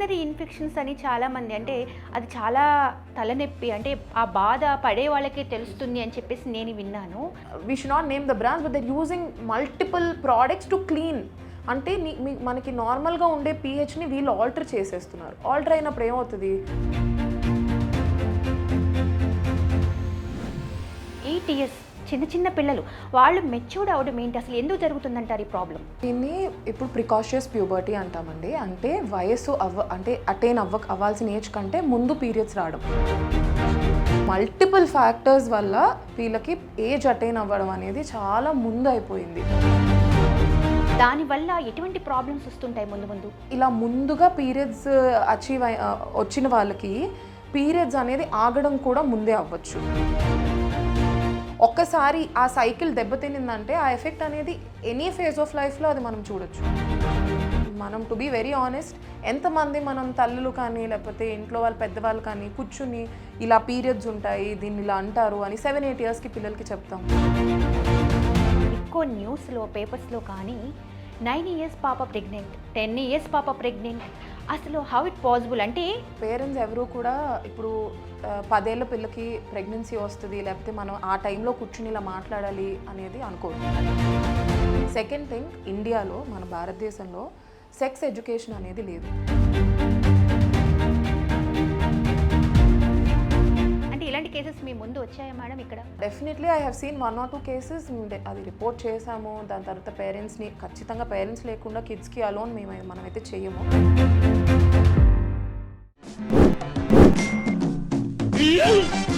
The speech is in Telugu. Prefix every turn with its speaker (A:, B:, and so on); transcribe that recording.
A: యూరినరీ ఇన్ఫెక్షన్స్ అని చాలామంది అంటే అది చాలా తలనొప్పి అంటే ఆ బాధ పడే వాళ్ళకే తెలుస్తుంది అని చెప్పేసి నేను విన్నాను.
B: We should not name the brands but they're using multiple products to clean అంటే మనకి నార్మల్గా ఉండే పీహెచ్ని వీళ్ళు ఆల్టర్ చేసేస్తున్నారు. ఆల్టర్ అయినప్పుడు ఏమవుతుంది?
A: ఈటీఎస్ చిన్న చిన్న పిల్లలు వాళ్ళు మెచ్యూర్డ్ అవడం ఏంటి? అసలు ఎందుకు జరుగుతుందంటారు ఈ ప్రాబ్లం
B: దీన్ని ఇప్పుడు ప్రికాషియస్ ప్యూబర్టీ అంటామండి. అంటే వయస్సు అవ్వ అంటే అటైన్ అవ్వ అవ్వాల్సిన ఏజ్ కంటే ముందు పీరియడ్స్ రావడం. మల్టిపుల్ ఫ్యాక్టర్స్ వల్ల వీళ్ళకి ఏజ్ అటైన్ అవ్వడం అనేది చాలా ముందు అయిపోయింది.
A: దానివల్ల ఎటువంటి ప్రాబ్లమ్స్ వస్తుంటాయి ముందు ముందు?
B: ఇలా ముందుగా పీరియడ్స్ అచీవ్ వచ్చిన వాళ్ళకి పీరియడ్స్ అనేది ఆగడం కూడా ముందే అవ్వచ్చు. ఒక్కసారి ఆ సైకిల్ దెబ్బతినిందంటే ఆ ఎఫెక్ట్ అనేది ఎనీ ఫేజ్ ఆఫ్ లైఫ్లో అది మనం చూడొచ్చు. మనం టు బీ వెరీ ఆనెస్ట్ ఎంతమంది మనం తల్లులు కానీ లేకపోతే ఇంట్లో వాళ్ళ పెద్దవాళ్ళు కానీ కూర్చుని ఇలా పీరియడ్స్ ఉంటాయి దీన్ని ఇలా అంటారు అని సెవెన్ ఎయిట్ ఇయర్స్కి పిల్లలకి చెప్తాం.
A: ఎక్కువ న్యూస్లో పేపర్స్లో కానీ నైన్ ఇయర్స్ పాప ప్రెగ్నెంట్ టెన్ ఇయర్స్ పాప ప్రెగ్నెంట్ అసలు హౌ ఇట్ పాసిబుల్ అంటే
B: పేరెంట్స్ ఎవరు కూడా ఇప్పుడు పదేళ్ళ పిల్లకి ప్రెగ్నెన్సీ వస్తుంది లేకపోతే మనం ఆ టైంలో కూర్చుని ఇలా మాట్లాడాలి అనేది అనుకోరు సెకండ్ థింగ్ ఇండియాలో మన భారతదేశంలో సెక్స్ ఎడ్యుకేషన్ అనేది లేదు.
A: వచ్చాయా మేడం ఇక్కడ?
B: Definitely I have seen one or two cases అది రిపోర్ట్ చేసాము దాని తర్వాత పేరెంట్స్ని ఖచ్చితంగా పేరెంట్స్ లేకుండా కిడ్స్కి అలోన్ మేము మనమైతే చెయ్యము.
C: Yeah.